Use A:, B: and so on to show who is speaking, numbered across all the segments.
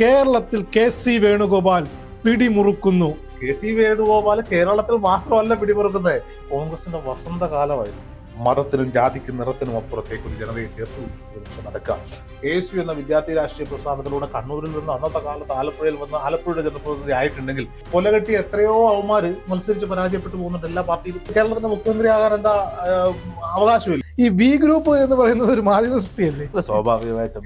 A: കേരളത്തിൽ K C Venugopal പിടിമുറുക്കുന്നു.
B: K C Venugopal കേരളത്തിൽ മാത്രമല്ല പിടിമുറുക്കുന്നത്. കോൺഗ്രസിന്റെ വസന്തകാലമായിരുന്നു. മതത്തിനും ജാതിക്കും നിറത്തിനും അപ്പുറത്തേക്ക് ഒരു ജനതയെ ചേർത്ത് നടക്കുക കെ എന്ന വിദ്യാർത്ഥി രാഷ്ട്രീയ പ്രസ്ഥാനത്തിലൂടെ കണ്ണൂരിൽ നിന്ന് അന്നത്തെ കാലത്ത് ആലപ്പുഴയിൽ വന്ന് ആലപ്പുഴയുടെ ജനപ്രതിനിധി ആയിട്ടുണ്ടെങ്കിൽ കൊലകെട്ടി എത്രയോ അവന്മാര് മത്സരിച്ച് പരാജയപ്പെട്ടു പോകുന്നുണ്ട് എല്ലാ പാർട്ടിയിലും. കേരളത്തിന്റെ മുഖ്യമന്ത്രി ആകാൻ എന്താ അവകാശമില്ല.
A: ഈ വി ഗ്രൂപ്പ് എന്ന് പറയുന്നത് ഒരു മാധ്യമ സൃഷ്ടിയല്ലേ?
B: സ്വാഭാവികമായിട്ടും.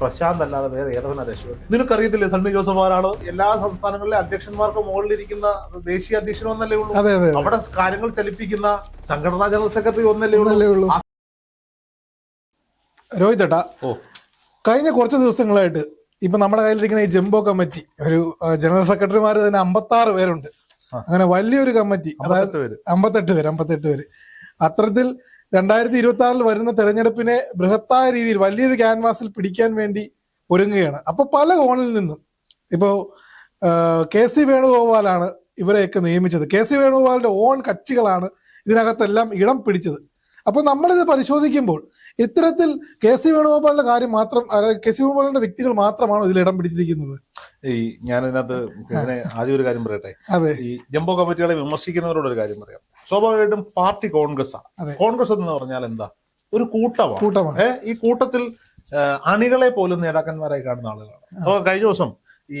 B: പ്രശാന്ത് അല്ലാതെ വേറെ ഏതൊക്കെ രക്ഷപ്പെട്ടു നിനക്കറിയത്തില്ലേ സണ്ണി ജോസഫ് ആരാണ്? എല്ലാ സംസ്ഥാനങ്ങളിലെ അധ്യക്ഷന്മാർക്ക് മുകളിലിരിക്കുന്ന ദേശീയ അധ്യക്ഷൻ ഒന്നല്ലേ ഉള്ളൂ.
A: അതെ അതെ
B: അവിടെ കാര്യങ്ങൾ ചലിപ്പിക്കുന്ന സംഘടനാ ജനറൽ സെക്രട്ടറി ഒന്നല്ലേ ഉള്ളൂ.
A: രോഹിത് ഏട്ടാ
B: ഓ.
A: കഴിഞ്ഞ കുറച്ച് ദിവസങ്ങളായിട്ട് ഇപ്പൊ നമ്മുടെ കയ്യിലിരിക്കുന്ന ഈ ജംബോ കമ്മിറ്റി ഒരു ജനറൽ സെക്രട്ടറിമാർ തന്നെ അമ്പത്തി ആറ് പേരുണ്ട് അങ്ങനെ വലിയൊരു കമ്മിറ്റി അതായത്
B: അമ്പത്തെട്ട് പേര്
A: അമ്പത്തെട്ട് പേര്. അത്തരത്തിൽ രണ്ടായിരത്തി ഇരുപത്തി ആറിൽ വരുന്ന തെരഞ്ഞെടുപ്പിനെ ബൃഹത്തായ രീതിയിൽ വലിയൊരു ക്യാൻവാസിൽ പിടിക്കാൻ വേണ്ടി ഒരുങ്ങുകയാണ്. അപ്പൊ പല കോണിൽ നിന്നും ഇപ്പോ കെ സി വേണുഗോപാലാണ് ഇവരെയൊക്കെ നിയമിച്ചത്. കെ സി വേണുഗോപാലിന്റെ ഓൺ കക്ഷികളാണ് ഇതിനകത്തെല്ലാം ഇടം പിടിച്ചത്. അപ്പൊ നമ്മളിത് പരിശോധിക്കുമ്പോൾ ഇത്തരത്തിൽ കെ സി വേണുഗോപാലിന്റെ കാര്യം മാത്രം കെ സി വേണുഗോപാലിന്റെ വ്യക്തികൾ മാത്രമാണ് ഇതിൽ ഇടം പിടിച്ചിരിക്കുന്നത്?
B: ഈ ഞാൻ ഇതിനകത്ത് ഇതിനെ ആദ്യം ഒരു കാര്യം പറയട്ടെ. ഈ ജംബോ കമ്മിറ്റികളെ വിമർശിക്കുന്നവരോട് ഒരു കാര്യം പറയാം. സ്വാഭാവികമായിട്ടും പാർട്ടി കോൺഗ്രസ്
A: ആണ്
B: കോൺഗ്രസ് എന്ന് പറഞ്ഞാൽ എന്താ? ഒരു കൂട്ടമാണ്. ഈ കൂട്ടത്തിൽ അണികളെ പോലും നേതാക്കന്മാരായി കാണുന്ന ആളുകളാണ്. അപ്പൊ കഴിഞ്ഞ ദിവസം ഈ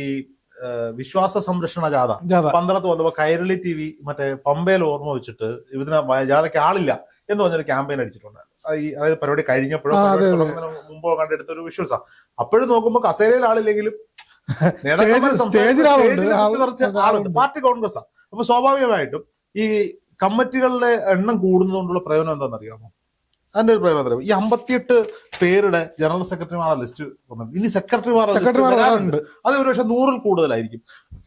B: വിശ്വാസ സംരക്ഷണ ജാഥ പന്തളത്ത് വന്നപ്പോ കൈരളി ടി വി മറ്റേ പമ്പയിൽ ഓർമ്മ വെച്ചിട്ട് ഇതിന് ജാഥയ്ക്ക് ആളില്ല എന്ന് പറഞ്ഞൊരു ക്യാമ്പയിൻ അടിച്ചിട്ടുണ്ടായിരുന്നു. ഈ അതായത് പരിപാടി കഴിഞ്ഞപ്പോഴും മുമ്പോ കണ്ടെടുത്ത ഒരു വിഷ്വൽസാണ് അപ്പോഴും നോക്കുമ്പോ കസേരയിൽ ആളില്ലെങ്കിലും
A: ആളുണ്ട്.
B: പാർട്ടി കോൺഗ്രസ് അപ്പൊ സ്വാഭാവികമായിട്ടും ഈ കമ്മിറ്റികളുടെ എണ്ണം കൂടുന്നതുകൊണ്ടുള്ള പ്രയോജനം എന്താണെന്നറിയാമോ? അതിന്റെ ഒരു പ്രയോജനം അറിയാമോ ഈ അമ്പത്തിയെട്ട് പേരുടെ ജനറൽ സെക്രട്ടറിമാരുടെ ലിസ്റ്റ് ഇനി
A: സെക്രട്ടറിമാർ.
B: വരാനുണ്ട് അത് ഒരുപക്ഷെ നൂറിൽ കൂടുതലായിരിക്കും.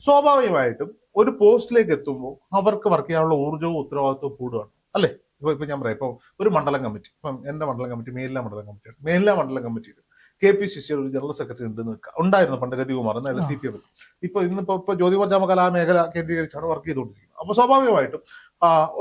B: സ്വാഭാവികമായിട്ടും ഒരു പോസ്റ്റിലേക്ക് എത്തുമ്പോൾ അവർക്ക് വർക്ക് ചെയ്യാനുള്ള ഊർജവും ഉത്തരവാദിത്വവും കൂടുകയാണ് അല്ലേ? ഇപ്പൊ ഇപ്പൊ ഞാൻ പറയാം. ഇപ്പൊ ഒരു മണ്ഡലം കമ്മിറ്റി. ഇപ്പം എന്റെ മണ്ഡലം കമ്മിറ്റി മേലില മണ്ഡലം കമ്മിറ്റിയാണ്. മേലില മണ്ഡലം കമ്മിറ്റിയിൽ കെ പി സി സിയുടെ ഒരു ജനറൽ സെക്രട്ടറി ഉണ്ടെന്ന് വെക്കാം ഉണ്ടായിരുന്നു പണ്ട് രതികുമാർ എന്നല്ല സി പി എം ഇപ്പൊ ഇന്നിപ്പോ ഇപ്പൊ ജ്യോതികുമാർ ചാമക്കല ആ മേഖല കേന്ദ്രീകരിച്ചാണ് വർക്ക് ചെയ്തുകൊണ്ടിരിക്കുന്നത്. അപ്പൊ സ്വാഭാവികമായിട്ടും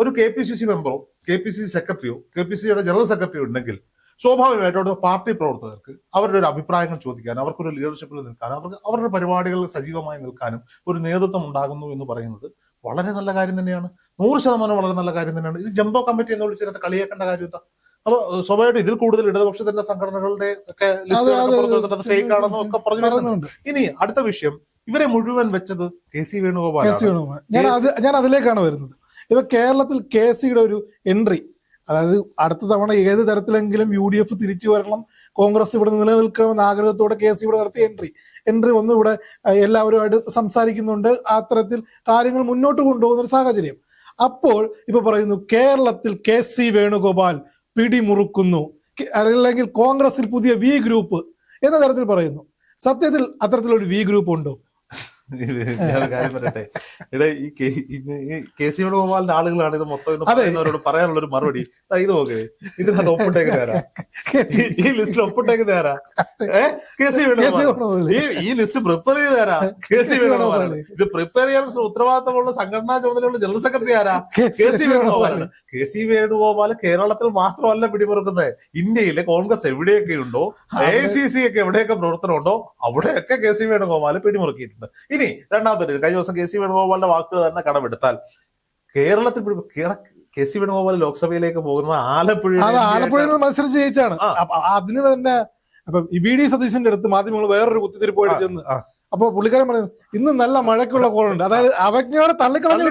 B: ഒരു കെ പി സി സി മെമ്പറോ കെ പി സി സി സെക്രട്ടറിയോ കെ പി സിയുടെ ജനറൽ സെക്രട്ടറിയോ ഉണ്ടെങ്കിൽ സ്വാഭാവികമായിട്ടും അവിടെ പാർട്ടി പ്രവർത്തകർക്ക് അവരുടെ ഒരു അഭിപ്രായങ്ങൾ ചോദിക്കാനും അവർക്കൊരു ലീഡർഷിപ്പിൽ നിൽക്കാനും അവർക്ക് അവരുടെ പരിപാടികളിൽ സജീവമായി നിൽക്കാനും ഒരു നേതൃത്വം ഉണ്ടാകുന്നു എന്ന് പറയുന്നത് വളരെ നല്ല കാര്യം തന്നെയാണ്. നൂറ് ശതമാനം വളരെ നല്ല കാര്യം തന്നെയാണ്. ഇത് ജംബോ കമ്മിറ്റി എന്ന് വിളിച്ചിരുന്ന കളിയാക്കേണ്ട കാര്യം എന്താ? അപ്പൊ സ്വാഭാവികമായിട്ടും ഇതിൽ കൂടുതൽ ഇടതുപക്ഷത്തിന്റെ സംഘടനകളുടെ ഒക്കെ ഫേക്ക് ആണെന്നും ഒക്കെ പറഞ്ഞു ഇനി അടുത്ത വിഷയം. ഇവരെ മുഴുവൻ വെച്ചത് K C Venugopal K
A: C Venugopal. ഞാൻ അത് ഞാൻ അതിലേക്കാണ് വരുന്നത്. ഇപ്പൊ കേരളത്തിൽ കെ സിയുടെ ഒരു എൻട്രി അതായത് അടുത്ത തവണ ഏത് തരത്തിലെങ്കിലും യു ഡി എഫ് തിരിച്ചു വരണം കോൺഗ്രസ് ഇവിടെ നിലനിൽക്കണമെന്ന ആഗ്രഹത്തോടെ കെ സി ഇവിടെ നടത്തിയ എൻട്രി. എൻട്രി വന്ന് ഇവിടെ എല്ലാവരുമായിട്ട് സംസാരിക്കുന്നുണ്ട്. അത്തരത്തിൽ തരത്തിൽ കാര്യങ്ങൾ മുന്നോട്ട് കൊണ്ടുപോകുന്ന ഒരു സാഹചര്യം. അപ്പോൾ ഇപ്പൊ പറയുന്നു കേരളത്തിൽ കെ സി വേണുഗോപാൽ പിടിമുറുക്കുന്നു. അല്ലെങ്കിൽ കോൺഗ്രസിൽ പുതിയ വി ഗ്രൂപ്പ് എന്ന തരത്തിൽ പറയുന്നു. സത്യത്തിൽ അത്തരത്തിലൊരു വി ഗ്രൂപ്പ് ഉണ്ടോ?
B: ഞാനൊരു കാര്യം പറയട്ടെ? ഇവിടെ ഈ കെ- സി വേണുഗോപാലിന്റെ ആളുകളാണ് ഇത് മൊത്തം പറയുന്നവരോട് പറയാനുള്ള ഒരു മറുപടി ഇത് നോക്കേ. ഇതിനകത്ത് ഒപ്പിട്ടേക്ക് തരാം ഈ- ലിസ്റ്റ് ലിസ്റ്റിൽ ഒപ്പിട്ടേക്ക് തരാ ഏ? കെ സി ഈ ലിസ്റ്റ് പ്രിപ്പയർ ചെയ്ത് തരാ കെ സി ഇത് പ്രിപ്പയർ ചെയ്യാൻ ഉത്തരവാദിത്തമുള്ള സംഘടനാ ചുമതലയുള്ള ജനറൽ സെക്രട്ടറി ആരാ? കെ സി വേണുഗോപാലാണ് കെ സി വേണുഗോപാൽ കേരളത്തിൽ മാത്രമല്ല പിടിമുറുക്കുന്നത്. ഇന്ത്യയിലെ കോൺഗ്രസ് എവിടെയൊക്കെ ഉണ്ടോ എ സി സി ഒക്കെ എവിടെയൊക്കെ പ്രവർത്തനം ഉണ്ടോ അവിടെയൊക്കെ കെ സി വേണുഗോപാൽ പിടിമുറുക്കിയിട്ടുണ്ട്. ഇനി രണ്ടാമത്തെ കഴിഞ്ഞ ദിവസം കെ സി വേണുഗോപാലിന്റെ വാക്കുകൾ തന്നെ കടമെടുത്താൽ കേരളത്തിൽ കെ സി വേണുഗോപാൽ ലോക്സഭയിലേക്ക് പോകുന്ന ആലപ്പുഴ
A: ആലപ്പുഴയിൽ മത്സരിച്ച് ജയിച്ചാണ്. അതിന് തന്നെ അപ്പൊ ഇ വി ഡി സതീശന്റെ അടുത്ത് മാധ്യമങ്ങൾ വേറൊരു കുത്തിത്തിരിപ്പോയിട്ട് ചെന്ന്
B: ആ.
A: അപ്പൊ പുള്ളിക്കാരൻ പറയുന്നത് ഇന്ന് നല്ല മഴയ്ക്കുള്ള കോളുണ്ട് അതായത് അവജ്ഞയോടെ തള്ളിക്കളഞ്ഞു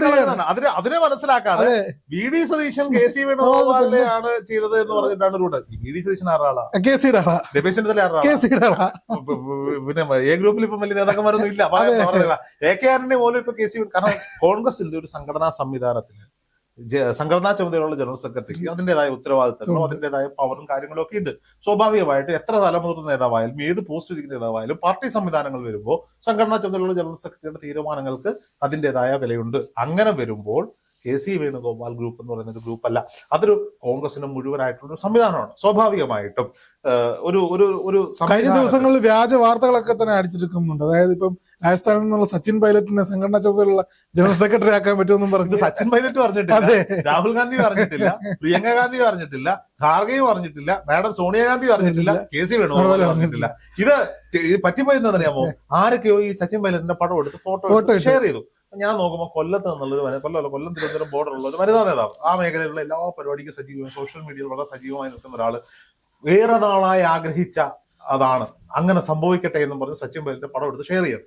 B: അതിനെ അതിനെ മനസ്സിലാക്കാതെ V D Satheesan K C വേണുഗോപാലിനെയാണ് ചെയ്തത് എന്ന് പറഞ്ഞിട്ടാണ് റൂട്ട് വി ഡി സതീശൻ ആറാളാ
A: കെ സിയുടെ ആളാ.
B: രമേശിന്റെ ആറാ
A: കെ സിയുടെ ആളാ.
B: പിന്നെ എ ഗ്രൂപ്പിൽ ഇപ്പം വലിയ നേതാക്കന്മാരൊന്നും ഇല്ല. എ കെ ആറിന്റെ പോലും ഇപ്പൊ കെ സി കാരണം കോൺഗ്രസിന്റെ ഒരു സംഘടനാ സംവിധാനത്തിന് സംഘടനാ ചുമതലയുള്ള ജനറൽ സെക്രട്ടറിക്ക് അതിന്റെതായ ഉത്തരവാദിത്തങ്ങളും അതിന്റെതായ പവറും കാര്യങ്ങളും ഒക്കെ ഉണ്ട്. സ്വാഭാവികമായിട്ട് എത്ര തലമുതിർന്ന നേതാവായാലും ഏത് പോസ്റ്റ് ഇരിക്കുന്ന നേതാവായാലും പാർട്ടി സംവിധാനങ്ങൾ വരുമ്പോൾ സംഘടനാ ചുമതലയുള്ള ജനറൽ സെക്രട്ടറിയുടെ തീരുമാനങ്ങൾക്ക് അതിന്റെതായ വിലയുണ്ട്. അങ്ങനെ വരുമ്പോൾ കെ സി വേണുഗോപാൽ ഗ്രൂപ്പ് എന്ന് പറയുന്ന ഒരു ഗ്രൂപ്പ് അല്ല അതൊരു കോൺഗ്രസിന് മുഴുവനായിട്ടുള്ള ഒരു സംവിധാനമാണ്. സ്വാഭാവികമായിട്ടും ഒരു ഒരു ഒരു
A: കഴിഞ്ഞ ദിവസങ്ങളിൽ വ്യാജ വാർത്തകളൊക്കെ തന്നെ അടിച്ചെടുക്കുന്നുണ്ട് അതായത് ഇപ്പം രാജസ്ഥാനിൽ നിന്നുള്ള സച്ചിൻ പൈലറ്റിനെ സംഘടനാ ചുമതലയുള്ള ജനറൽ സെക്രട്ടറി ആക്കാൻ പറ്റുമെന്നും പറഞ്ഞു
B: സച്ചിൻ പൈലറ്റ് പറഞ്ഞിട്ടില്ല. രാഹുൽ ഗാന്ധി പറഞ്ഞിട്ടില്ല. പ്രിയങ്ക ഗാന്ധി പറഞ്ഞിട്ടില്ല. ഖാർഗെ പറഞ്ഞിട്ടില്ല. മാഡം സോണിയാഗാന്ധി പറഞ്ഞിട്ടില്ല. കെ സി വേണുഗോപാൽ പറഞ്ഞിട്ടില്ല. ഇത് പറ്റിപ്പോയി പറ്റിപ്പോയെന്നറിയാമോ ആരൊക്കെയോ ഈ സച്ചിൻ പൈലറ്റിന്റെ പടം എടുത്ത് ഫോട്ടോ ഷെയർ ചെയ്തു. ഞാൻ നോക്കുമ്പോൾ കൊല്ലത്ത് നിന്നുള്ളത് കൊല്ലമല്ല കൊല്ലം തിരുവനന്തപുരം ബോർഡർ ഉള്ള ഒരു വനിതാ നേതാവ്. ആ മേഖലയിലുള്ള എല്ലാ പരിപാടിക്കും സജീവം സോഷ്യൽ മീഡിയയിൽ വളരെ സജീവമായി നിൽക്കുന്ന ഒരാൾ വേറെ നാളായി ആഗ്രഹിച്ച അതാണ്. അങ്ങനെ സംഭവിക്കട്ടെ എന്നും പറഞ്ഞ് സച്ചിൻ പൈലറ്റിന്റെ പടം എടുത്ത് ഷെയർ ചെയ്യണം.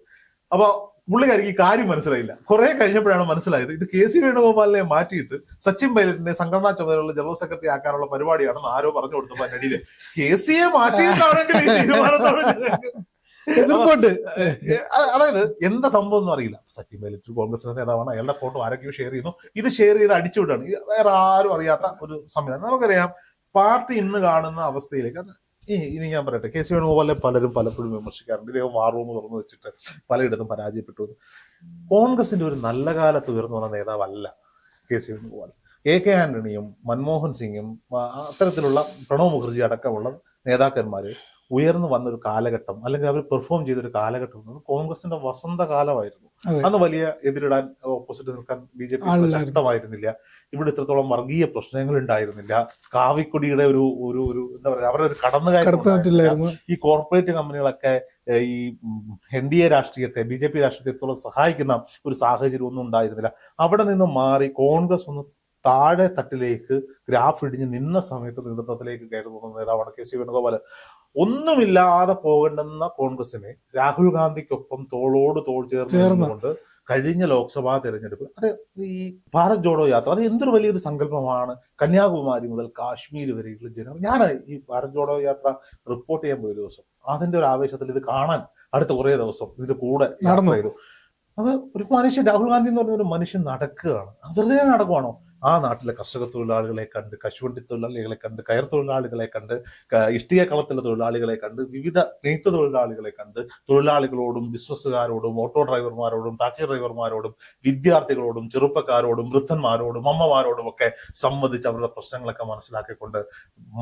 B: അപ്പൊ പുള്ളിക്കാരിക്ക് ഈ കാര്യം മനസ്സിലായില്ല. കുറെ കഴിഞ്ഞപ്പോഴാണ് മനസ്സിലായത്. ഇത് കെ സി വേണുഗോപാലിനെ മാറ്റിയിട്ട് സച്ചിൻ പൈലറ്റിനെ സംഘടനാ ചുമതലയുള്ള ജനറൽ സെക്രട്ടറി ആക്കാനുള്ള പരിപാടിയാണെന്ന് ആരോ പറഞ്ഞു കൊടുത്തപ്പോ അതിനിടയിൽ കെ സിയെ മാറ്റിയിട്ടാണെങ്കിൽ
A: എതിർപ്പുണ്ട്.
B: അതായത് എന്താ സംഭവം എന്ന് അറിയില്ല. സച്ചിൻ പൈലറ്റ് കോൺഗ്രസിന്റെ നേതാവാണ്. അയാളുടെ ഫോട്ടോ ആരൊക്കെയോ ഷെയർ ചെയ്യുന്നു. ഇത് ഷെയർ ചെയ്ത് അടിച്ചുവിടാണ് വേറെ ആരും അറിയാത്ത ഒരു സംവിധാനം. നമുക്കറിയാം പാർട്ടി ഇന്ന് കാണുന്ന അവസ്ഥയിലേക്ക് ഇനി ഞാൻ പറയട്ടെ. കെ സി വേണുഗോപാലെ പലരും പലപ്പോഴും വിമർശിക്കാറുണ്ട്. ഇദ്ദേഹം വാർ റൂം തുറന്നു വെച്ചിട്ട് പലയിടത്തും പരാജയപ്പെട്ടു. കോൺഗ്രസിന്റെ ഒരു നല്ല കാലത്ത് ഉയർന്നു വന്ന നേതാവല്ല K C Venugopal. A K ആന്റണിയും Manmohan സിംഗും അത്തരത്തിലുള്ള പ്രണവ് മുഖർജി അടക്കമുള്ള നേതാക്കന്മാര് ഉയർന്നു വന്ന ഒരു കാലഘട്ടം അല്ലെങ്കിൽ അവർ പെർഫോം ചെയ്ത ഒരു കാലഘട്ടം കോൺഗ്രസിന്റെ വസന്തകാലമായിരുന്നു. അന്ന് വലിയ എതിരിടാൻ ഓപ്പോസിറ്റ് നിൽക്കാൻ ബി ജെ പി ശക്തമായിരുന്നില്ല. ഇവിടെ ഇത്രത്തോളം വർഗീയ പ്രശ്നങ്ങൾ ഉണ്ടായിരുന്നില്ല കാവിക്കൊടിയുടെ ഒരു ഒരു ഒരു എന്താ പറയുക അവരുടെ ഒരു ഉണ്ടായിരുന്നില്ല. ഈ കോർപ്പറേറ്റ് കമ്പനികളൊക്കെ ഈ എൻ ഡി എ രാഷ്ട്രീയത്തെ ബി ജെ പി രാഷ്ട്രീയത്തോളം സഹായിക്കുന്ന ഒരു സാഹചര്യം ഒന്നും ഉണ്ടായിരുന്നില്ല. അവിടെ നിന്ന് മാറി കോൺഗ്രസ് ഒന്ന് താഴെ തട്ടിലേക്ക് ഗ്രാഫ് ഇടിഞ്ഞ് നിന്ന സമയത്ത് നേതൃത്വത്തിലേക്ക് കയറി പോകുന്ന നേതാവാണ് കെ സി വേണുഗോപാൽ ഒന്നുമില്ലാതെ പോകേണ്ടുന്ന കോൺഗ്രസിനെ രാഹുൽ ഗാന്ധിക്കൊപ്പം തോളോട് തോൾ ചേർന്നുകൊണ്ട് കഴിഞ്ഞ ലോക്സഭാ തെരഞ്ഞെടുപ്പ് അത് ഈ ഭാരത് ജോഡോ യാത്ര അത് എന്തൊരു വലിയൊരു സങ്കല്പമാണ്. കന്യാകുമാരി മുതൽ കാശ്മീർ വരെയുള്ള ജനങ്ങൾ ഞാൻ ഈ ഭാരത് ജോഡോ യാത്ര റിപ്പോർട്ട് ചെയ്യാൻ പോയ ദിവസം അതിന്റെ ഒരു ആവേശത്തിൽ ഇത് കാണാൻ അടുത്ത കുറേ ദിവസം ഇതിന്റെ കൂടെ
A: നടന്നു.
B: അത് ഒരു മനുഷ്യൻ രാഹുൽ ഗാന്ധി എന്ന് പറഞ്ഞ ഒരു മനുഷ്യൻ നടക്കുകയാണ്. അതെ വെറുതെ നടക്കുവാണോ? ആ നാട്ടിലെ കർഷക തൊഴിലാളികളെ കണ്ട് കശുവണ്ടി തൊഴിലാളികളെ കണ്ട് കയർ തൊഴിലാളികളെ കണ്ട് ഇഷ്ടിക കളത്തിലെ തൊഴിലാളികളെ കണ്ട് വിവിധ നെയ്ത്ത് തൊഴിലാളികളെ കണ്ട് തൊഴിലാളികളോടും ബിസിനസ്സുകാരോടും ഓട്ടോ ഡ്രൈവർമാരോടും ടാക്സി ഡ്രൈവർമാരോടും വിദ്യാർത്ഥികളോടും ചെറുപ്പക്കാരോടും വൃദ്ധന്മാരോടും അമ്മമാരോടും ഒക്കെ സംവദിച്ച് അവരുടെ പ്രശ്നങ്ങളൊക്കെ മനസ്സിലാക്കിക്കൊണ്ട്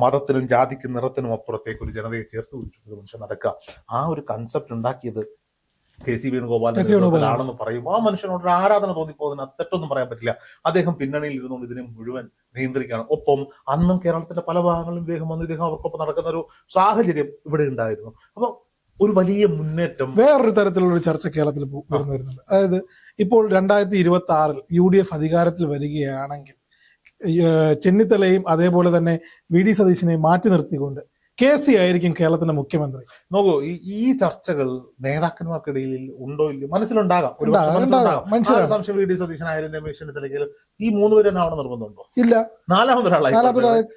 B: മതത്തിനും ജാതിക്കും നിറത്തിനും അപ്പുറത്തേക്ക് ഒരു ജനതയെ ചേർത്ത് മനുഷ്യൻ നടക്കുക. ആ ഒരു കൺസെപ്റ്റ് ഉണ്ടാക്കിയത് കെ സി വേണുഗോപാൽ പറയും. ആ മനുഷ്യനോട് ഒരു ആരാധന തോന്നിപ്പോകുന്നതിന് അത് തെറ്റൊന്നും പറയാൻ പറ്റില്ല. അദ്ദേഹം പിന്നണിയിൽ ഇരുന്നുകൊണ്ട് ഇതിനെ മുഴുവൻ നിയന്ത്രിക്കുകയാണ്. ഒപ്പം അന്നും കേരളത്തിന്റെ പല ഭാഗങ്ങളിലും ഇദ്ദേഹം വന്ന്. ഇദ്ദേഹം അവർക്കൊപ്പം നടക്കുന്ന ഒരു സാഹചര്യം ഇവിടെ ഉണ്ടായിരുന്നു. അപ്പൊ ഒരു വലിയ മുന്നേറ്റം
A: വേറൊരു തരത്തിലുള്ള ഒരു ചർച്ച കേരളത്തിൽ ഉയർന്നു വരുന്നുണ്ട്. അതായത് ഇപ്പോൾ രണ്ടായിരത്തി ഇരുപത്തി ആറിൽ യു ഡി എഫ് അധികാരത്തിൽ വരികയാണെങ്കിൽ ചെന്നിത്തലയും അതേപോലെ തന്നെ വി ഡി സതീശിനെയും മാറ്റി നിർത്തിക്കൊണ്ട് കെ സി ആയിരിക്കും കേരളത്തിന്റെ മുഖ്യമന്ത്രി.
B: നോക്കൂ ഈ ചർച്ചകൾ നേതാക്കന്മാർക്കിടയിൽ ഉണ്ടോ ഇല്ലയോ? മനസ്സിലുണ്ടാകാം. സംശയം വി ഡി സതീശനായാലും രമേശ് ചെന്നിത്തലയ്ക്കും ഈ മൂന്ന് പേര് തന്നെ ആവണം നിർബന്ധമുണ്ടോ?
A: ഇല്ല.
B: നാലാമതൊരാളായി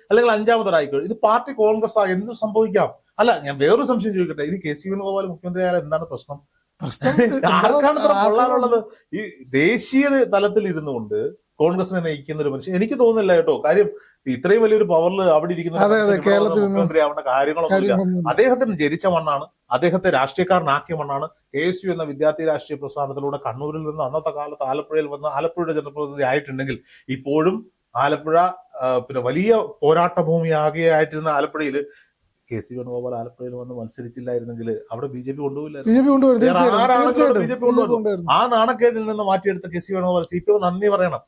B: അല്ലെങ്കിൽ അഞ്ചാമതൊരായിക്കോ ഇത് പാർട്ടി കോൺഗ്രസ് ആ എന്തും സംഭവിക്കാം. അല്ല ഞാൻ വേറൊരു സംശയം ചോദിക്കട്ടെ. ഇത് കെ സി വേണുഗോപാൽ മുഖ്യമന്ത്രി ആയാലും എന്താണ് പ്രശ്നം?
A: പ്രശ്നം
B: ആർക്കാണ് കൊള്ളാനുള്ളത്? ഈ ദേശീയ തലത്തിൽ ഇരുന്നുകൊണ്ട് കോൺഗ്രസിനെ നയിക്കുന്ന ഒരു മനുഷ്യൻ. എനിക്ക് തോന്നുന്നില്ല കേട്ടോ. കാര്യം ഇത്രയും വലിയൊരു പവറിൽ അവിടെ ഇരിക്കുന്ന മുഖ്യമന്ത്രി ആവേണ്ട കാര്യങ്ങളൊന്നുമില്ല.
A: ഇല്ല
B: അദ്ദേഹത്തിന് ജനിച്ച മണ്ണാണ്. അദ്ദേഹത്തെ രാഷ്ട്രീയക്കാരനാക്കിയ മണ്ണാണ്. കെ എസ് യു എന്ന വിദ്യാർത്ഥി രാഷ്ട്രീയ പ്രസ്ഥാനത്തിലൂടെ കണ്ണൂരിൽ നിന്ന് അന്നത്തെ കാലത്ത് ആലപ്പുഴയിൽ വന്ന് ആലപ്പുഴയുടെ ജനപ്രതിനിധി ആയിട്ടുണ്ടെങ്കിൽ ഇപ്പോഴും ആലപ്പുഴ പിന്നെ വലിയ പോരാട്ട ഭൂമി ആയിട്ടിരുന്ന ആലപ്പുഴയിൽ കെ സി വേണുഗോപാൽ ആലപ്പുഴയിൽ വന്ന് മത്സരിച്ചില്ലായിരുന്നെങ്കിൽ അവിടെ ബി ജെ പി കൊണ്ടുപോയില്ലായിരുന്നു.
A: കൊണ്ടുവരും.
B: ആ നാണക്കേടിൽ നിന്ന് മാറ്റിയെടുത്ത K C Venugopal. C P M നന്ദി പറയണം.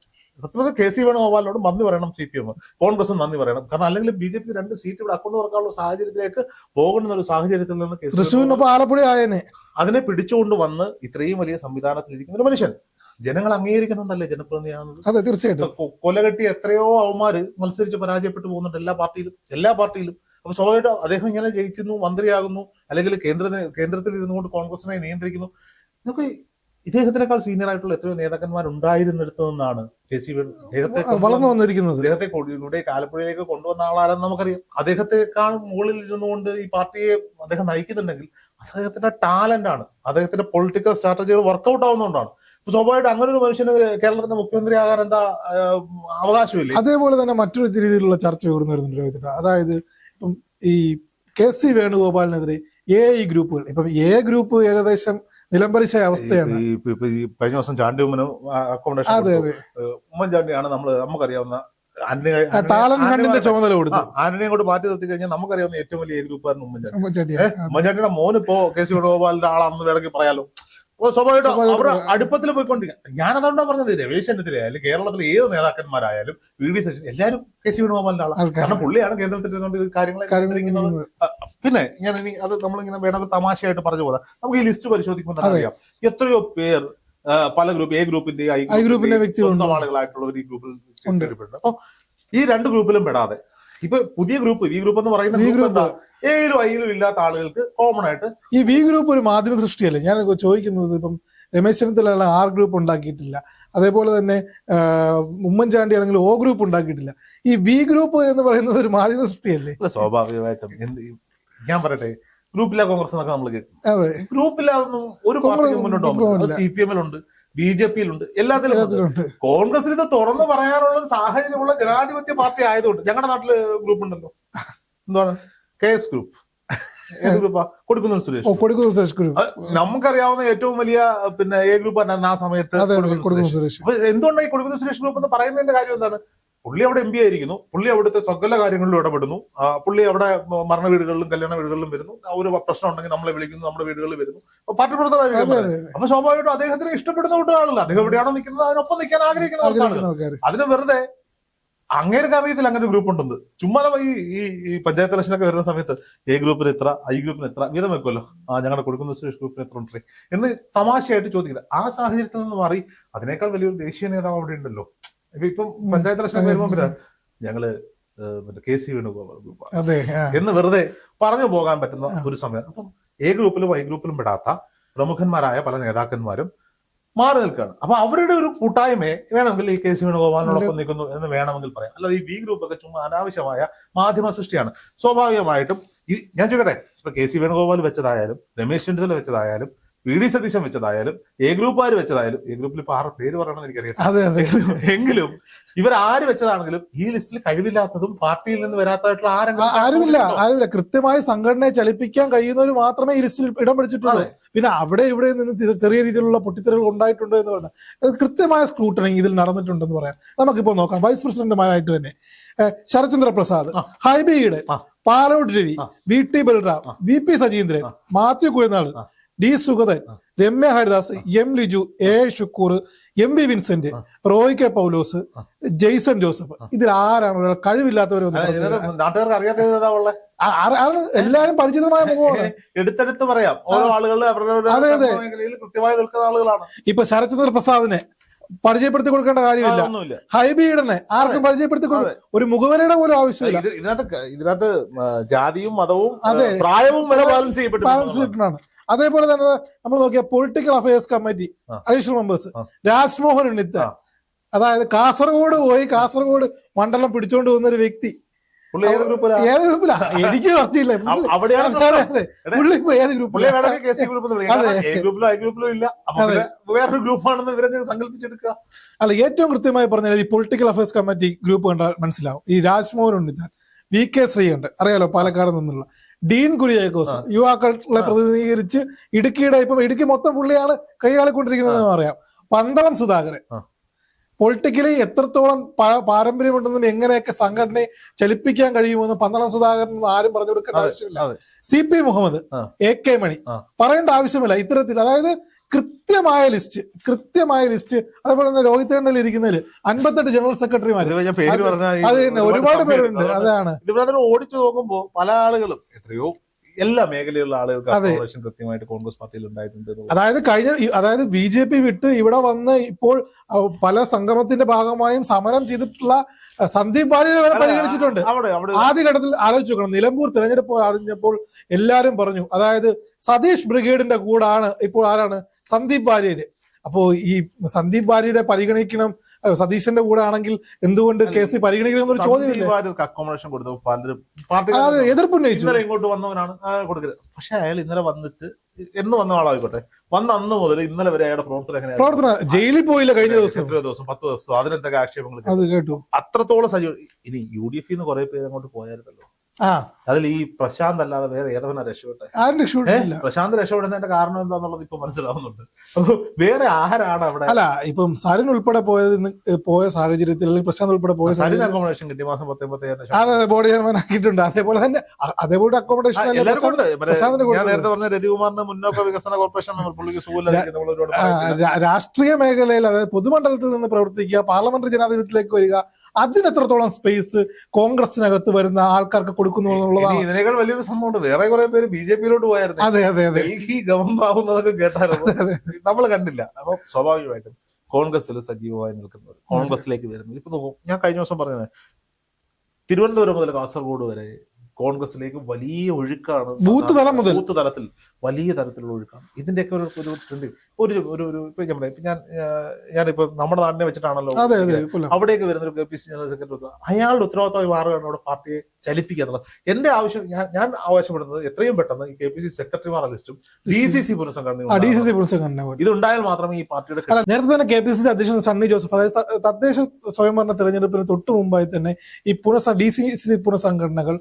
B: സത്യത്തിൽ കെ സി വേണുഗോപാലിനോട് നന്ദി പറയണം സി പി എം കോൺഗ്രസും നന്ദി പറയണം. കാരണം അല്ലെങ്കിൽ ബി ജെ പി രണ്ട് സീറ്റ് ഇവിടെ അക്കൗണ്ട് തുറക്കാനുള്ള സാഹചര്യത്തിലേക്ക് പോകുന്ന ഒരു സാഹചര്യത്തിൽ നിന്ന്
A: തൃശ്ശൂരിനൊപ്പം ആലപ്പുഴ ആയനെ.
B: അതിനെ പിടിച്ചുകൊണ്ട് വന്ന് ഇത്രയും വലിയ സംവിധാനത്തിൽ ഇരിക്കുന്ന ഒരു മനുഷ്യൻ. ജനങ്ങൾ അംഗീകരിക്കുന്നുണ്ടല്ലേ ജനപ്രതിനിധിയാണെന്നത്
A: അതെ തീർച്ചയായിട്ടും.
B: കൊലകെട്ടി എത്രയോ അവന്മാര് മത്സരിച്ച് പരാജയപ്പെട്ടു പോകുന്നുണ്ട് എല്ലാ പാർട്ടിയിലും എല്ലാ പാർട്ടിയിലും. അപ്പൊ സ്വാഭാവികമായിട്ടും അദ്ദേഹം ഇങ്ങനെ ജയിക്കുന്നു മന്ത്രിയാകുന്നു അല്ലെങ്കിൽ കേന്ദ്ര കേന്ദ്രത്തിൽ ഇരുന്നുകൊണ്ട് കോൺഗ്രസിനെ നിയന്ത്രിക്കുന്നു. ഇതൊക്കെ ഇദ്ദേഹത്തിനേക്കാൾ സീനിയർ ആയിട്ടുള്ള എത്രയോ നേതാക്കന്മാർ ഉണ്ടായിരുന്നിടത്തു നിന്നാണ് കെ സി വേണു അദ്ദേഹത്തെ
A: വളർന്നു വന്നിരിക്കുന്നത്.
B: അദ്ദേഹത്തെ കൊടിയിലൂടെ ആലപ്പുഴയിലേക്ക് കൊണ്ടുവന്ന ആളാണെന്ന് നമുക്കറിയാം. അദ്ദേഹത്തെക്കാൾ മുകളിൽ ഇരുന്നുകൊണ്ട് ഈ പാർട്ടിയെ അദ്ദേഹം നയിക്കുന്നുണ്ടെങ്കിൽ അദ്ദേഹത്തിന്റെ ടാലന്റ് ആണ്. അദ്ദേഹത്തിന്റെ പൊളിറ്റിക്കൽ സ്ട്രാറ്റജികൾ വർക്കൗട്ട് ആവുന്നതുകൊണ്ടാണ്. സ്വാഭാവികമായിട്ട് അങ്ങനെ ഒരു മനുഷ്യന് കേരളത്തിന്റെ മുഖ്യമന്ത്രി ആകാൻ എന്താ അവകാശമില്ല?
A: അതേപോലെ തന്നെ മറ്റൊരു രീതിയിലുള്ള ചർച്ച ഉയർന്നു വരുന്നുണ്ട് രോഹിത് അതായത് ഇപ്പം ഈ കെ സി വേണുഗോപാലിനെതിരെ എ ഐ ഗ്രൂപ്പുകൾ ഇപ്പം എ ഗ്രൂപ്പ് ഏകദേശം നിലംപരിശ അവസ്ഥയാണ്.
B: ഈ കഴിഞ്ഞ ദിവസം ചാണ്ടി ഉമ്മനും അക്കോമഡേഷൻ
A: അതെ അതെ.
B: ഉമ്മൻചാണ്ടിയാണ് നമ്മൾ നമുക്കറിയാവുന്ന
A: ടാലന്റ് ചുമതല കൊടുത്തു.
B: ആന്റണിയെ കൊണ്ട് മാറ്റി നിർത്തി കഴിഞ്ഞാൽ നമുക്കറിയാവുന്ന ഏറ്റവും വലിയ ഗ്രൂപ്പായിരുന്നു ഉമ്മൻചാണ്ടി.
A: ഉമ്മൻചാണ്ടിയെ.
B: ഉമ്മൻചാണ്ടിയുടെ മോൻ ഇപ്പോ കെ സി വേണുഗോപാലിന്റെ ആളാണെന്ന് വേണമെങ്കിൽ പറയാലോ. സ്വാഭാവികമായിട്ടും അവരുടെ അടുപ്പത്തിൽ പോയിക്കൊണ്ടിരിക്കുക ഞാൻ അതുകൊണ്ടാണ് പറഞ്ഞത് രമേശ് ചെന്നിത്തല ആയാലും കേരളത്തിലെ ഏത് നേതാക്കന്മാരായാലും വി ഡി സച്ചിൻ എല്ലാവരും കെ സി വേണുഗോപാലിന്റെ ആളാണ് കാരണം പുള്ളിയാണ് കേന്ദ്രത്തിൽ ഇരുന്നുകൊണ്ട് ഇത് കാര്യങ്ങളെ നിയന്ത്രിക്കുന്നത്. പിന്നെ ഞാൻ ഇനി അത് നമ്മളിങ്ങനെ വേണമെങ്കിൽ തമാശയായിട്ട് പറഞ്ഞു പോകാം. നമുക്ക് ഈ ലിസ്റ്റ് പരിശോധിക്കുമ്പോൾ തന്നെ അറിയാം. എത്രയോ പേർ പല ഗ്രൂപ്പ് എ ഗ്രൂപ്പിന്റെ ഐ
A: ഗ്രൂപ്പിലെ ഗ്രൂപ്പിന്റെ വ്യക്തി
B: സ്വന്തം ആളുകളായിട്ടുള്ളവർ ഈ ഗ്രൂപ്പിൽ. അപ്പൊ ഈ രണ്ട് ഗ്രൂപ്പിലും പെടാതെ ഇപ്പൊ പുതിയ ഗ്രൂപ്പ് വി ഗ്രൂപ്പ് എന്ന് പറയുന്ന ഗ്രൂപ്പ് എന്താ? ഐയിലും ഇല്ലാത്ത ആളുകൾക്ക് കോമൺ ആയിട്ട്
A: ഈ വി ഗ്രൂപ്പ് ഒരു മാധ്യമ സൃഷ്ടിയല്ലേ? ഞാൻ ചോദിക്കുന്നത് ഇപ്പം രമേശ് ചെന്നിത്തല ആർ ഗ്രൂപ്പ് ഉണ്ടാക്കിയിട്ടില്ല. അതേപോലെ തന്നെ ഉമ്മൻചാണ്ടി ആണെങ്കിൽ ഒ ഗ്രൂപ്പ് ഉണ്ടാക്കിയിട്ടില്ല. ഈ വി ഗ്രൂപ്പ് എന്ന് പറയുന്നത് ഒരു മാധ്യമ സൃഷ്ടിയല്ലേ?
B: സ്വാഭാവികമായിട്ടും. ഞാൻ പറയട്ടെ ഗ്രൂപ്പില്ല കോൺഗ്രസ് എന്നൊക്കെ നമ്മൾ കേൾക്കും.
A: അതെ.
B: ഗ്രൂപ്പില്ലാതൊന്നും ഒരു
A: കോൺഗ്രസ്
B: മുന്നോട്ട്. സി പി എമ്മിലുണ്ട് ബി ജെ പിയിലുണ്ട്. എല്ലാത്തിലും കോൺഗ്രസിൽ ഇത് തുറന്നു പറയാനുള്ള ഒരു സാഹചര്യമുള്ള ജനാധിപത്യ പാർട്ടി ആയതുകൊണ്ട് ഞങ്ങളുടെ നാട്ടിൽ ഗ്രൂപ്പ് ഉണ്ടല്ലോ എന്താണ്? K S group. ഏത് ഗ്രൂപ്പാ? കൊടുക്കുന്ന സുരേഷ്
A: ഗ്രൂപ്പ്.
B: നമുക്കറിയാവുന്ന ഏറ്റവും വലിയ പിന്നെ എ ഗ്രൂപ്പ് ആ സമയത്ത് എന്തുകൊണ്ടാണ് ഈ കൊടുക്കുന്ന സുരേഷ് ഗ്രൂപ്പ് എന്ന് പറയുന്നതിന്റെ കാര്യം എന്താണ്? പുള്ളി അവിടെ എം പി ആയിരിക്കുന്നു. പുള്ളി അവിടുത്തെ സകല കാര്യങ്ങളിലും ഇടപെടുന്നു. പുള്ളി അവിടെ മരണ വീടുകളിലും കല്യാണ വീടുകളിലും വരുന്നു. ആ ഒരു പ്രശ്നം ഉണ്ടെങ്കിൽ നമ്മളെ വിളിക്കുന്നു നമ്മുടെ വീടുകളിൽ വരുന്നു. പാർട്ടി പ്രവർത്തകരായിരിക്കും അപ്പൊ സ്വാഭാവികമായിട്ടും അദ്ദേഹത്തിന് ഇഷ്ടപ്പെടുന്ന കൂട്ടുകാരല്ല. അദ്ദേഹം എവിടെയാണോ നിൽക്കുന്നത് അതിനൊപ്പം നിൽക്കാൻ ആഗ്രഹിക്കുന്ന
A: ആൾക്കാർ
B: അതിന് വെറുതെ അങ്ങേർക്ക് അറിയത്തില്ല അങ്ങനെ ഒരു ഗ്രൂപ്പ് ഉണ്ടെന്ന്. ചുമ്മാ ഈ ഈ പഞ്ചായത്ത് ഇലക്ഷനൊക്കെ വരുന്ന സമയത്ത് എ ഗ്രൂപ്പിന് എത്ര ഐ ഗ്രൂപ്പിന് എത്ര വീതം വെക്കുമല്ലോ. ആ ഞങ്ങളുടെ കൊടുക്കുന്ന സുരേഷ് ഗ്രൂപ്പിന് എത്ര ഉണ്ട്. എന്ന് തമാശയായിട്ട് ചോദിക്കില്ല. ആ സാഹചര്യത്തിൽ നിന്ന് മാറി അതിനേക്കാൾ വലിയൊരു ദേശീയ നേതാവ് അവിടെ ഉണ്ടല്ലോ. ഇപ്പൊ പഞ്ചായത്ത് ഇലക്ഷൻ വരുമ്പോൾ പിന്നെ ഞങ്ങൾ മറ്റേ കെ സി വേണുഗോപാൽ
A: ഗ്രൂപ്പ്
B: എന്ന് വെറുതെ പറഞ്ഞു പോകാൻ പറ്റുന്ന ഒരു സമയം. അപ്പം എ ഗ്രൂപ്പിലും വൈ ഗ്രൂപ്പിലും പെടാത്ത പ്രമുഖന്മാരായ പല നേതാക്കന്മാരും മാറി നിൽക്കുകയാണ്. അപ്പൊ അവരുടെ ഒരു കൂട്ടായ്മയെ വേണമെങ്കിൽ ഈ കെ സി വേണുഗോപാലിനോടൊപ്പം നിൽക്കുന്നു എന്ന് വേണമെങ്കിൽ പറയാം. അല്ലാതെ ഈ ബി ഗ്രൂപ്പ് ഒക്കെ ചുമ്മാ അനാവശ്യമായ മാധ്യമ സൃഷ്ടിയാണ്. സ്വാഭാവികമായിട്ടും ഈ ഞാൻ ചോദിക്കട്ടെ ഇപ്പൊ കെ സി വേണുഗോപാൽ വെച്ചതായാലും രമേശ് ചെന്നിത്തല വെച്ചതായാലും വി ഡി സതീശൻ വെച്ചതായാലും എ ഗ്രൂപ്പുകാർ വെച്ചതായാലും എ ഗ്രൂപ്പിൽ ഇപ്പൊ ആരുടെ പേര് പറയണമെന്ന് എനിക്കറിയാം
A: അതെ അതെ
B: എങ്കിലും ഇവർ ആര് വെച്ചതാണെങ്കിലും ഈ ലിസ്റ്റിൽ കഴിവില്ലാത്തതും പാർട്ടിയിൽ നിന്ന് വരാത്തതായിട്ടുള്ള
A: ആരും
B: ആരെങ്കിലും
A: ആരുമില്ല ആരുമില്ല. കൃത്യമായി സംഘടനയെ ചലിപ്പിക്കാൻ കഴിയുന്നവർ മാത്രമേ ഈ ലിസ്റ്റിൽ ഇടം പിടിച്ചിട്ടുള്ളൂ. പിന്നെ അവിടെ ഇവിടെ നിന്ന് ചെറിയ രീതിയിലുള്ള പൊട്ടിത്തെറികൾ ഉണ്ടായിട്ടുണ്ട് എന്ന് പറഞ്ഞാൽ കൃത്യമായ സ്ക്രൂട്ടണിങ് ഇതിൽ നടന്നിട്ടുണ്ടെന്ന് പറയാം. നമുക്കിപ്പോൾ നോക്കാം. വൈസ് പ്രസിഡന്റുമാരായിട്ട് തന്നെ Sarachandra Sarathchandra Prasad
B: ഹൈബിയുടെ
A: Hibi Palode Ravi. V T Balram V P Sajeendran Mathew Kuzhanal. D Sugathan. Ramya Haridas M Liju A Shukkur M V Vincent. Roy K Paulose Jaison Joseph. ഇതിൽ ആരാണ് ഒരാൾ കഴിവില്ലാത്തവരൊന്നും എല്ലാരും പരിചിതമായ മുഖമാണ്.
B: എടുത്തെടുത്ത് പറയാം. ഓരോ ആളുകൾ അവരുടെ
A: അതെ, അതെ.
B: കൃത്യമായി നിൽക്കുന്ന ആളുകളാണ്.
A: ഇപ്പൊ ശരത്ചന്ദ്ര പ്രസാദിനെ പരിചയപ്പെടുത്തി കൊടുക്കേണ്ട കാര്യമില്ല. ഹൈബീഡനെ ആർക്കും പരിചയപ്പെടുത്തി കൊടുക്കും ഒരു മുഖവരയുടെ പോലും ആവശ്യമില്ല.
B: ഇത് ഇതിനകത്ത് ഇതിനകത്ത് ജാതിയും മതവും
A: അതെ.
B: പ്രായവും വരെ ബാലൻസ് ചെയ്യപ്പെട്ടു
A: ബാലൻസ് കിട്ടണാണ് അതേപോലെ തന്നെ നമ്മൾ നോക്കിയ political affairs committee. Additional members Rajmohan Unnitha. അതായത് കാസർഗോഡ് പോയി കാസർഗോഡ് മണ്ഡലം പിടിച്ചോണ്ട് പോകുന്ന ഒരു വ്യക്തി
B: ഏത് ഗ്രൂപ്പിലാ?
A: എനിക്ക് പറഞ്ഞില്ല പുള്ളി ഏത്
B: പുള്ളി
A: ഗ്രൂപ്പിലാ?
B: വേണമെങ്കിൽ കെ സി ഗ്രൂപ്പ് എന്ന് വിളിക്കാം.
A: അതെ.
B: കാരണം എ ഗ്രൂപ്പിലും ഐ ഗ്രൂപ്പിലും ഇല്ല. അപ്പൊ
A: അതെ.
B: പിന്നെ വേറൊരു ഗ്രൂപ്പാണെന്ന് ഇവരൊക്കെ
A: അല്ല ഏറ്റവും കൃത്യമായി പറഞ്ഞാൽ ഈ പൊളിറ്റിക്കൽ അഫയേഴ്സ് കമ്മിറ്റി ഗ്രൂപ്പ് കണ്ടാൽ മനസ്സിലാവും. ഈ രാജ്മോഹൻ ഉണ്ണിത്താൻ. വി കെ ശ്രീയുണ്ട്. അറിയാലോ പാലക്കാട് നിന്നുള്ള. ഡീൻ കുര്യാക്കോസ് യുവാക്കളെ പ്രതിനിധീകരിച്ച് ഇടുക്കിയുടെ ഇപ്പൊ ഇടുക്കി മൊത്തം പുള്ളിയാണ് കൈകാളിക്കൊണ്ടിരിക്കുന്നതെന്ന് പറയാം. പന്തളം സുധാകരൻ. പൊളിറ്റിക്കലി എത്രത്തോളം പാരമ്പര്യമുണ്ടെന്നും എങ്ങനെയൊക്കെ സംഘടനയെ ചലിപ്പിക്കാൻ കഴിയുമെന്ന് പന്തളം സുധാകരൻ ആരും പറഞ്ഞു കൊടുക്കേണ്ട ആവശ്യമില്ല. C P Muhammad. A K Mani പറയേണ്ട ആവശ്യമില്ല. ഇത്തരത്തിൽ അതായത് കൃത്യമായ ലിസ്റ്റ് കൃത്യമായ ലിസ്റ്റ് അതേപോലെ തന്നെ രോഹിത് കണ്ടൽ ഇരിക്കുന്നതിൽ അൻപത്തെട്ട് ജനറൽ
B: പേര്
A: അത് തന്നെ ഒരുപാട് പേരുണ്ട്. അതാണ്.
B: ഇതിപ്പോ ഓടിച്ചു നോക്കുമ്പോ പല ആളുകളും എത്രയോ എല്ലാ മേഖലയിലുള്ള ആളുകൾക്ക്. അക്കോമഡേഷൻ കൃത്യമായിട്ട് കോൺഗ്രസ് പാർട്ടിയിൽ ഉണ്ടായിട്ടുണ്ട്
A: അതായത് കഴിഞ്ഞ അതായത് ബി ജെ പി വിട്ട് ഇവിടെ വന്ന് ഇപ്പോൾ പല സംഗമത്തിന്റെ ഭാഗമായും സമരം ചെയ്തിട്ടുള്ള സന്ദീപ് ബാലിയെ വരെ പരിഗണിച്ചിട്ടുണ്ട്. ആദ്യഘട്ടത്തിൽ ആലോചിച്ച് നോക്കണം. നിലമ്പൂർ തെരഞ്ഞെടുപ്പ് അറിഞ്ഞപ്പോൾ എല്ലാരും പറഞ്ഞു അതായത് സതീഷ് ബ്രിഗേഡിന്റെ കൂടാണ് ഇപ്പോൾ ആരാണ്? സന്ദീപ് വാര്യര് അപ്പോ ഈ സന്ദീപ് വാര്യരെ പരിഗണിക്കണം സതീശന്റെ കൂടെ ആണെങ്കിൽ എന്തുകൊണ്ട് കെ സി പരിഗണിക്കണം എന്നൊരു ചോദ്യമില്ല?
B: അക്കോമഡേഷൻ കൊടുത്തു പലരും പാർട്ടി
A: എതിർപ്പുന്നയിച്ചു
B: ഇന്നലെ ഇങ്ങോട്ട് വന്നവനാണ് കൊടുക്കരുത് പക്ഷെ അയാൾ ഇന്നലെ വന്നിട്ട് എന്ന് വന്ന ആളായിക്കോട്ടെ. വന്ന അന്ന് മുതൽ ഇന്നലെ വരെ അയാളുടെ പ്രവർത്തനം എങ്ങനെ
A: പ്രവർത്തന ജയിലിൽ പോയില്ല കഴിഞ്ഞ ദിവസം.
B: എത്രയോ ദിവസം പത്ത് ദിവസം അതിനെന്തൊക്കെ ആക്ഷേപങ്ങൾ
A: അത് കേട്ടു.
B: അത്രത്തോളം സജീവ ഇനി യു ഡി എഫ് നിന്ന് കുറെ പേര് അങ്ങോട്ട് പോയായിരുന്നല്ലോ. അതിൽ ഈ പ്രശാന്ത് അല്ലാതെ വേറെ ഏതവനാ രക്ഷപ്പെട്ടെ? പ്രശാന്ത് രക്ഷപ്പെടുന്നതിന്റെ കാരണം എന്താന്നുള്ളത് ഇപ്പൊ മനസ്സിലാവുന്നുണ്ട്. അപ്പൊ വേറെ ആഹാരമാണ് അവിടെ?
A: അല്ല ഇപ്പം സരിൻ ഉൾപ്പെടെ പോയത് പോയ സാഹചര്യത്തിൽ അല്ലെങ്കിൽ പ്രശാന്ത് ഉൾപ്പെടെ പോയ സരിൻ
B: അക്കോമഡേഷൻ കിട്ടി മാസം പത്തേ
A: അതെ അതെ ബോർഡ് ചെയർമാൻ ആക്കിയിട്ടുണ്ട്. അതേപോലെ തന്നെ അതേപോലെ അക്കോമഡേഷൻ
B: ഞാൻ നേരത്തെ പറഞ്ഞ രതികുമാറിന്റെ മുന്നോക്ക വികസന കോർപ്പറേഷൻ മെമ്പർ പുള്ളിക്ക്
A: രാഷ്ട്രീയ മേഖലയിൽ അതായത് പൊതുമണ്ഡലത്തിൽ നിന്ന് പ്രവർത്തിക്കുക പാർലമെന്ററി ജനാധിപത്യത്തിലേക്ക് വരിക അതിന് എത്രത്തോളം സ്പേസ് കോൺഗ്രസിനകത്ത് വരുന്ന ആൾക്കാർക്ക് കൊടുക്കുന്നു എന്നുള്ളതാണ്.
B: ഇതിനേക്കാൾ വലിയൊരു സംഭവമുണ്ട്. വേറെ കുറെ പേര് ബി ജെ പിയിലോട്ട് പോയായിരുന്നു.
A: അതെ അതെ അതെ.
B: ഈ ഗവർണർ ആവുന്നതൊക്കെ കേട്ടായിരുന്നു. നമ്മൾ കണ്ടില്ല. അപ്പൊ സ്വാഭാവികമായിട്ടും കോൺഗ്രസിൽ സജീവമായി നിൽക്കുന്നത് കോൺഗ്രസിലേക്ക് വരുന്നത് ഇപ്പൊ നോക്കും ഞാൻ കഴിഞ്ഞ ദിവസം പറഞ്ഞത് തിരുവനന്തപുരം മുതൽ കാസർഗോഡ് വരെ കോൺഗ്രസിലേക്ക് വലിയ ഒഴുക്കാണ്
A: ബൂത്ത് തലം മുതൽ.
B: ബൂത്ത് തലത്തിൽ വലിയ തരത്തിലുള്ള ഒഴുക്കാണ്. ഇതിന്റെയൊക്കെ ഒരു ഒരു ട്രെൻഡ് ഒരു ഒരു ഒരു ഇപ്പൊ ഞാൻ പറയാം ഇപ്പൊ ഞാൻ ഞാനിപ്പോ നമ്മുടെ നാടിനെ വെച്ചിട്ടാണല്ലോ അവിടേക്ക് വരുന്ന ഒരു K P C general secretary അയാളുടെ ഉത്തരവാദിത്തമായി മാറുകയാണ് അവിടെ പാർട്ടിയെ ചലിപ്പിക്കുക എന്നുള്ളത് എന്റെ ആവശ്യം ഞാൻ ഞാൻ ആവശ്യപ്പെടുന്നത് എത്രയും പെട്ടെന്ന് ഈ കെ പി സി സെക്രട്ടറിമാരുടെ ലിസ്റ്റും ഡി സി സി
A: പുനഃസംഘടന ഡി സി
B: പുനഃസംഘടന
A: സി പുനഃസംഘടന
B: ഇത് ഉണ്ടായാൽ മാത്രമേ ഈ പാർട്ടിയുടെ
A: നേരത്തെ തന്നെ കെ പി സി സി അധ്യക്ഷൻ സണ്ണി ജോസഫ് അതായത് തദ്ദേശ സ്വയംഭരണ തെരഞ്ഞെടുപ്പിന് തൊട്ട് മുമ്പായി തന്നെ ഈ പുനഃ ഡി സി സി പുനഃസംഘടനകൾ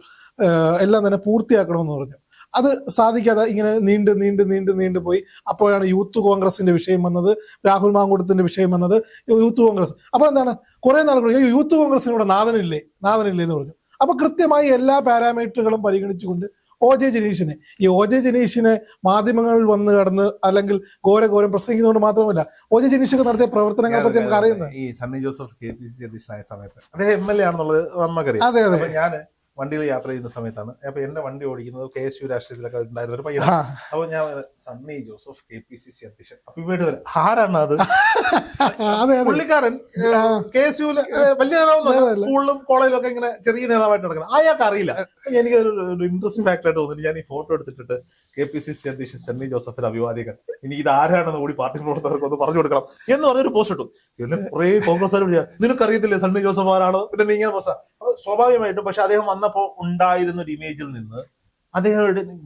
A: എല്ലാം തന്നെ പൂർത്തിയാക്കണമെന്ന് പറഞ്ഞു. അത് സാധിക്കാതെ ഇങ്ങനെ നീണ്ട് നീണ്ട് നീണ്ട് നീണ്ടു പോയി. അപ്പോഴാണ് യൂത്ത് കോൺഗ്രസിന്റെ വിഷയം വന്നത് രാഹുൽ മാങ്കൂട്ടത്തിന്റെ വിഷയം വന്നത് യൂത്ത് കോൺഗ്രസ്. അപ്പൊ എന്താണ്? കുറെ ഈ യൂത്ത് കോൺഗ്രസിന് ഇവിടെ നാഥനില്ലേ? നാഥനില്ലേ എന്ന് പറഞ്ഞു. അപ്പൊ കൃത്യമായി എല്ലാ പാരാമീറ്ററുകളും പരിഗണിച്ചുകൊണ്ട് ഒ ജെ ജനീഷിനെ ഈ ഒ ജെ ജനീഷിനെ മാധ്യമങ്ങളിൽ വന്ന് കടന്ന് അല്ലെങ്കിൽ ഘോരഘോരം പ്രസംഗിക്കുന്നതുകൊണ്ട് മാത്രമല്ല ഒ ജെ ജനീഷൊക്കെ നടത്തിയ പ്രവർത്തനങ്ങളെ പറ്റി നമുക്ക് അറിയുന്നത്?
B: ഈ Sunny Joseph K P C അധ്യക്ഷനായ സമയത്ത്. അദ്ദേഹം എം എൽ എ ആണെന്നുള്ളത് നമുക്കറിയാം.
A: അതെ അതെ.
B: ഞാൻ വണ്ടിയിൽ യാത്ര ചെയ്യുന്ന സമയത്താണ്. അപ്പൊ എന്റെ വണ്ടി ഓടിക്കുന്നത് കെ എസ് യു രാഷ്ട്രീയത്തിലൊക്കെ ഉണ്ടായിരുന്ന ഒരു പയ്യൻ
A: ആ,
B: അപ്പൊ ഞാൻ Sunny Joseph K P C C അധ്യക്ഷൻ. അപ്പൊ ഇവിടെ വരെ. ആരാണ് അത്? പുള്ളിക്കാരൻ കെ എസ് യുൽ വലിയ നേതാവൊന്നുമല്ല സ്കൂളിലും കോളേജിലും ഒക്കെ ഇങ്ങനെ ചെറിയ നേതാവായിട്ട് നടക്കുന്നത്. അയാൾക്ക് അറിയില്ല. എനിക്ക് ഒരു ഇൻട്രസ്റ്റിംഗ് ഫാക്ടർ ആയിട്ട് തോന്നുന്നു ഞാൻ ഈ ഫോട്ടോ എടുത്തിട്ട് കെ പി സി സി അധ്യക്ഷൻ സണ്ണി ജോസഫിന്റെ അഭിവാദികൾ ഇനി ഇത് ആരാണെന്ന് കൂടി പാർട്ടി പ്രവർത്തകർക്ക് ഒന്ന് പറഞ്ഞു കൊടുക്കണം എന്ന് പറഞ്ഞൊരു പോസ്റ്റ് ഇട്ടു. പിന്നെ കുറെ കോൺഗ്രസ് നിനക്കറിയത്തില്ലേ സണ്ണി ജോസഫ് ആരാണോ? പിന്നെ നീ ഇങ്ങനെ പോസ്റ്റാ സ്വാഭാവികമായിട്ടും പക്ഷെ അദ്ദേഹം ഉണ്ടായിരുന്ന ഒരു ഇമേജിൽ നിന്ന് അദ്ദേഹം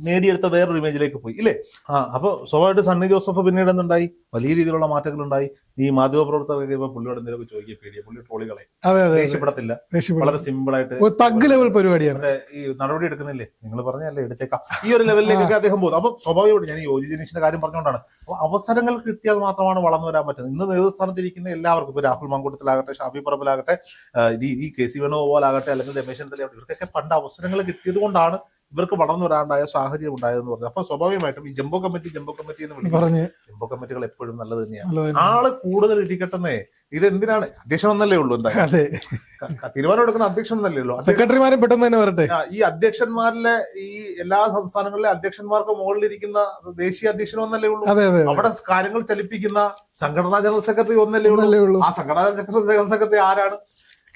B: നേടിയെടുത്ത വേറൊരു ഇമേജിലേക്ക് പോയി ഇല്ലേ? ആ അപ്പോൾ സ്വാഭാവികമായിട്ട് സണ്ണി ജോസഫ് പിന്നീട് എന്തുണ്ടായി? വലിയ രീതിയിലുള്ള മാറ്റങ്ങൾ ഉണ്ടായി ഈ മാധ്യമപ്രവർത്തകർക്ക് ഇപ്പൊ പുള്ളിയോട് എന്തെങ്കിലും ചോദിക്കുക പേടിയ. പുള്ളി ട്രോളികളെ ദേഷ്യപ്പെടത്തില്ല. വളരെ സിമ്പിൾ ആയിട്ട്
A: തഗ് ലെവൽ പരിപാടിയാണ്.
B: ഈ നടപടി എടുക്കുന്നില്ലേ? നിങ്ങൾ പറഞ്ഞല്ലേ എടുത്തേക്കാം. ഈ ഒരു ലെവലിലേക്കൊക്കെ അദ്ദേഹം പോകും. അപ്പൊ സ്വാഭാവികമായിട്ട് ഞാൻ ഈ യോജി ജനീഷിന്റെ കാര്യം പറഞ്ഞുകൊണ്ടാണ്. അപ്പൊ അവസരങ്ങൾ കിട്ടിയാൽ മാത്രമാണ് വളർന്നു വരാൻ പറ്റുന്നത്. ഇന്ന് നേതൃസ്ഥാനത്തിരിക്കുന്ന എല്ലാവർക്കും ഇപ്പൊ രാഹുൽ മങ്കൂട്ടത്തിലാകട്ടെ ഷാഫി പറമ്പിലാകട്ടെ ഈ കെ സി വേണുഗോപാലാകട്ടെ അല്ലെങ്കിൽ രമേശ് ചെന്നിത്തല ഇവർക്കൊക്കെ പണ്ട് അവസരങ്ങൾ കിട്ടിയത് കൊണ്ടാണ് ഇവർക്ക് വളർന്നു വരാണ്ടായ സാഹചര്യം ഉണ്ടായതെന്ന് പറഞ്ഞു. അപ്പൊ സ്വാഭാവികമായിട്ടും ഈ ജംബോ കമ്മിറ്റി ജംബോ കമ്മിറ്റി എന്ന് പറഞ്ഞു
A: പറഞ്ഞ്
B: ജംബോ കമ്മിറ്റികൾ എപ്പോഴും നല്ലത് തന്നെയാണ്. ആൾ കൂടുതൽ ഇരിക്കട്ടെന്നേ ഇത് എന്തിനാണ് അധ്യക്ഷൻ എന്നല്ലേ ഉള്ളൂ എന്താ? തീരുമാനം എടുക്കുന്ന അധ്യക്ഷൻ എന്നല്ലേ ഉള്ളൂ?
A: സെക്രട്ടറിമാരും പെട്ടെന്ന് തന്നെ വരട്ടെ.
B: ഈ അധ്യക്ഷന്മാരിലെ ഈ എല്ലാ സംസ്ഥാനങ്ങളിലെ അധ്യക്ഷന്മാർക്ക് മുകളിലിരിക്കുന്ന ദേശീയ അധ്യക്ഷൻ ഒന്നല്ലേ ഉള്ളൂ? അവിടെ കാര്യങ്ങൾ ചലിപ്പിക്കുന്ന സംഘടനാ ജനറൽ സെക്രട്ടറി ഒന്നല്ലേ ഉള്ളൂ. ആ സംഘടനാ ജനറൽ സെക്രട്ടറി ആരാണ്?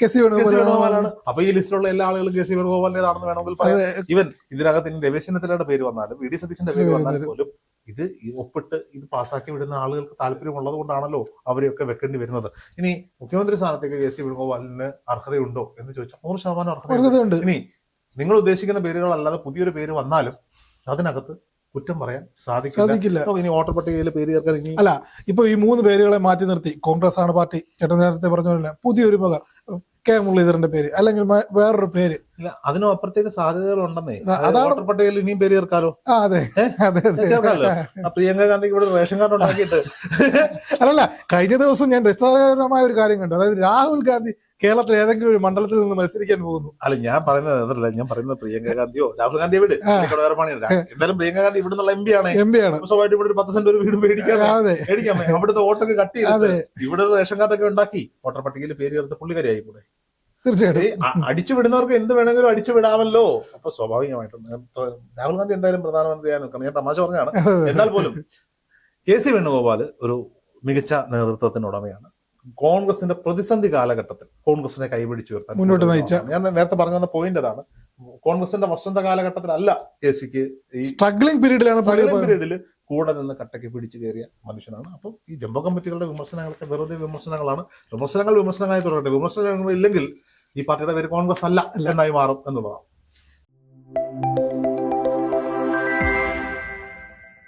A: കെ സി
B: വേണുഗോപാലാണ്. അപ്പൊ ഈ ലിസ്റ്റിലുള്ള എല്ലാ ആളുകളും കെ സി വേണുഗോപാലിന്റേതാണെന്ന് വേണമെങ്കിൽ പറയാം. ഇവൻ ഇതിനകത്ത് ഇനി രമേശ് പേര് വന്നാലും വി ഡി സതീശന്റെ പേര് വന്നാലും പോലും ഇത് ഒപ്പിട്ട് ഇത് പാസ്സാക്കി വിടുന്ന ആളുകൾക്ക് താല്പര്യമുള്ളത് കൊണ്ടാണല്ലോ അവരെയൊക്കെ വെക്കേണ്ടി വരുന്നത്. ഇനി മുഖ്യമന്ത്രി സ്ഥാനത്തേക്ക് കെ സി വേണുഗോപാലിന് അർഹതയുണ്ടോ എന്ന് ചോദിച്ചാൽ നൂറ് ശതമാനം അർഹതയുണ്ട്. ഇനി നിങ്ങൾ ഉദ്ദേശിക്കുന്ന പേരുകളല്ലാതെ പുതിയൊരു പേര് വന്നാലും അതിനകത്ത് കുറ്റം പറയാൻ സാധിക്കില്ല. ഇനി വോട്ടർ പട്ടികയിൽ പേര് ചേർക്കാൻ ഇനി
A: അല്ല ഇപ്പൊ ഈ മൂന്ന് പേരുകളെ മാറ്റി നിർത്തി. കോൺഗ്രസ് ആണ് പാർട്ടി. ചേട്ടൻ നേരത്തെ പറഞ്ഞ പോലെ പുതിയൊരു മുഖ കെ മുരളീധരന്റെ പേര് അല്ലെങ്കിൽ വേറൊരു പേര്.
B: ഇല്ല അതിനും അപ്പുറത്തേക്ക് സാധ്യതകൾ ഉണ്ടെന്നേ
A: അതാണ്
B: വോട്ടർ പട്ടികയിൽ ഇനിയും പേര് ചേർക്കാലോ?
A: അതെ. അതെ
B: പ്രിയങ്ക ഗാന്ധിക്ക് ഇവിടെ റേഷൻ കാർഡ് ഉണ്ടാക്കിയിട്ട്.
A: അല്ലല്ല കഴിഞ്ഞ ദിവസം ഞാൻ രസകരമായ ഒരു കാര്യം കണ്ടു. അതായത് രാഹുൽ ഗാന്ധി കേരളത്തിൽ ഏതെങ്കിലും ഒരു മണ്ഡലത്തിൽ നിന്ന് മത്സരിക്കാൻ പോകുന്നു.
B: അല്ല ഞാൻ പറയുന്നത് അതല്ല. ഞാൻ പറയുന്നത് പ്രിയങ്ക ഗാന്ധിയോ രാഹുൽ ഗാന്ധിയോ വിട്. എന്തായാലും പ്രിയങ്ക ഗാന്ധി ഇവിടെ നിന്നുള്ള എം പി ആണ്.
A: എം പി ആണ്.
B: സ്വഭാവമായിട്ട് ഇവിടെ ഒരു പത്ത് സെന്റ് ഒരു വീട് മേടിക്കാൻ മേടിക്കാം അവിടുത്തെ വോട്ടൊക്കെ കട്ട് ചെയ്തിട്ട് ഇവിടെ ഒരു റേഷൻ കാർഡൊക്കെ ഉണ്ടാക്കി. വോട്ടർ പട്ടികയിൽ പേര് ചേർത്ത് പുള്ളിക്കാരിയായി കൂടെ.
A: തീർച്ചയായിട്ടും.
B: അടിച്ചു വിടുന്നവർക്ക് എന്ത് വേണമെങ്കിലും അടിച്ചു വിടാമല്ലോ. അപ്പൊ സ്വാഭാവികമായിട്ടും. രാഹുൽ ഗാന്ധി എന്തായാലും പ്രധാനമന്ത്രിയായി നിൽക്കണം. ഞാൻ തമാശ പറഞ്ഞാണ്. എന്നാൽ പോലും കെ സി വേണുഗോപാൽ ഒരു മികച്ച നേതൃത്വത്തിന് ഉടമയാണ് കോൺഗ്രസിന്റെ പ്രതിസന്ധി കാലഘട്ടത്തിൽ കോൺഗ്രസിനെ കൈപിടിച്ചു ഉയർത്താൻ
A: മുന്നോട്ട് നയിച്ച.
B: ഞാൻ നേരത്തെ പറഞ്ഞു വന്ന പോയിന്റ് അതാണ്. കോൺഗ്രസിന്റെ വസന്ത കാലഘട്ടത്തിലല്ല കെ സിക്ക് ഈ
A: സ്ട്രഗ്ലിംഗ് പീരീഡിലാണ്
B: പീരീഡിൽ കൂടെ നിന്ന് കട്ടയ്ക്ക് പിടിച്ചു കയറിയ മനുഷ്യനാണ്. അപ്പം ഈ ജംബോ കമ്മിറ്റികളുടെ വിമർശനങ്ങളൊക്കെ വെറുതെ വിമർശനങ്ങളാണ്. വിമർശനങ്ങൾ വിമർശനങ്ങളായി തുടരട്ടെ. വിമർശനങ്ങൾ ഇല്ലെങ്കിൽ ഈ പാർട്ടിയുടെ പേര് കോൺഗ്രസ് അല്ല. എന്നായി മാറും എന്നുള്ളതാണ്.